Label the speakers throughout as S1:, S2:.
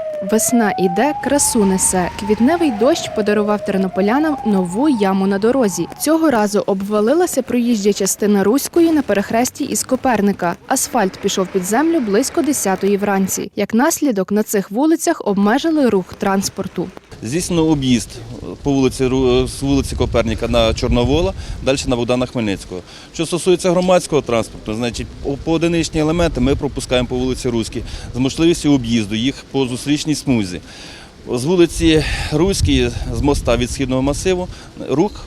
S1: you Весна іде, красу несе. Квітневий дощ подарував тернополянам нову яму на дорозі. Цього разу обвалилася проїжджа частина Руської на перехресті із Коперника. Асфальт пішов під землю близько 10-ї вранці. Як наслідок, на цих вулицях обмежили рух транспорту.
S2: Здійснено об'їзд по вулиці з вулиці Коперніка на Чорновола, далі на Богдана Хмельницького. Що стосується громадського транспорту, значить по- поодиничні елементи ми пропускаємо по вулиці Руській з можливістю об'їзду їх по зустрічній смузі. З вулиці Руської, з моста від східного масиву, рух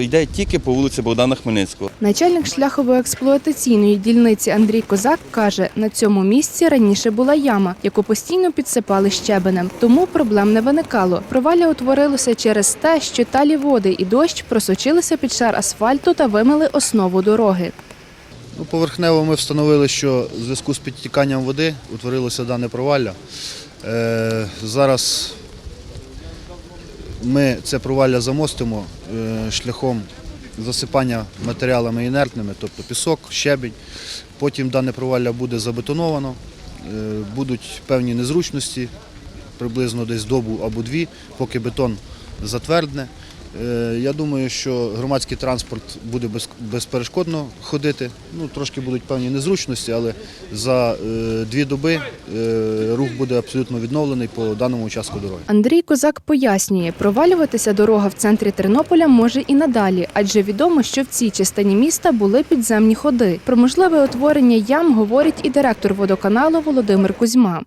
S2: йде тільки по вулиці Богдана Хмельницького.
S1: Начальник шляхово-експлуатаційної дільниці Андрій Козак каже, на цьому місці раніше була яма, яку постійно підсипали щебенем, тому проблем не виникало. Провалля утворилося через те, що талі води і дощ просочилися під шар асфальту та вимили основу дороги.
S3: Ну, поверхнево ми встановили, що в зв'язку з підтіканням води утворилося дане провалля. Е, зараз ми це провалля замостимо е, шляхом засипання матеріалами інертними, тобто пісок, щебінь. Потім дане провалля буде забетоновано, е, будуть певні незручності, приблизно десь добу або дві, поки бетон затвердне. Е, Я думаю, що громадський транспорт буде без- безперешкодно ходити. Ну, трошки будуть певні незручності, але за е, дві доби е, рух буде абсолютно відновлений по даному участку дороги.
S1: Андрій Козак пояснює, провалюватися дорога в центрі Тернополя може і надалі, адже відомо, що в цій частині міста були підземні ходи. Про можливе утворення ям говорить і директор водоканалу Володимир Кузьма.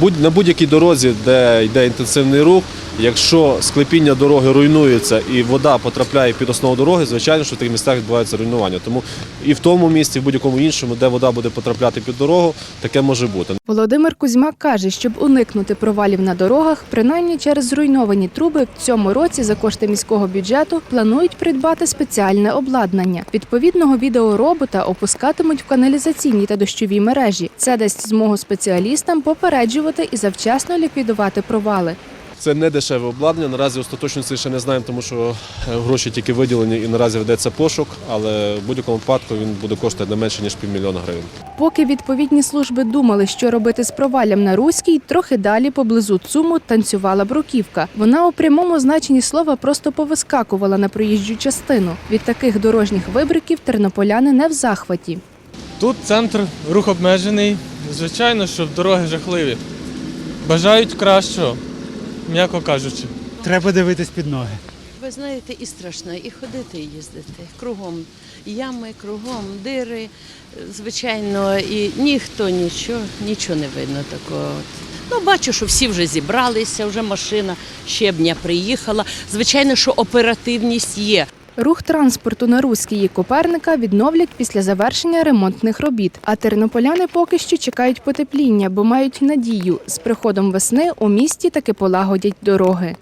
S4: Будь на будь-якій дорозі, де йде інтенсивний рух, якщо склепіння дороги руйнується і вода потрапляє під основу дороги, звичайно, що в таких місцях відбувається руйнування. Тому і в тому місці, і в будь-якому іншому, де вода буде потрапляти під дорогу, таке може бути.
S1: Володимир Кузьма каже, щоб уникнути провалів на дорогах, принаймні через зруйновані труби в цьому році за кошти міського бюджету планують придбати спеціальне обладнання. Відповідного відеоробота опускатимуть в каналізаційні та дощові мережі. Це дасть змогу спеціалістам попереджувати і завчасно ліквідувати провали.
S4: Це не дешеве обладнання. Наразі остаточно це ще не знаємо, тому що е, гроші тільки виділені і наразі ведеться пошук, але в будь-якому випадку він буде коштувати не менше ніж півмільйона гривень.
S1: Поки відповідні служби думали, що робити з проваллям на Руській, трохи далі поблизу ЦУМу танцювала бруківка. Вона у прямому значенні слова просто повискакувала на проїжджу частину. Від таких дорожніх вибриків тернополяни не в захваті.
S5: Тут центр рух обмежений. Звичайно, що дороги жахливі. Бажають кращого, м'яко кажучи.
S6: Треба дивитись під ноги.
S7: Ви знаєте, і страшно, і ходити, і їздити. Кругом ями, кругом дири. Звичайно, і ніхто нічого, нічого не видно такого. Ну, бачу, що всі вже зібралися, вже машина щебня приїхала. Звичайно, що оперативність є.
S1: Рух транспорту на Руській Коперника відновлять після завершення ремонтних робіт. А тернополяни поки що чекають потепління, бо мають надію, з приходом весни у місті таки полагодять дороги.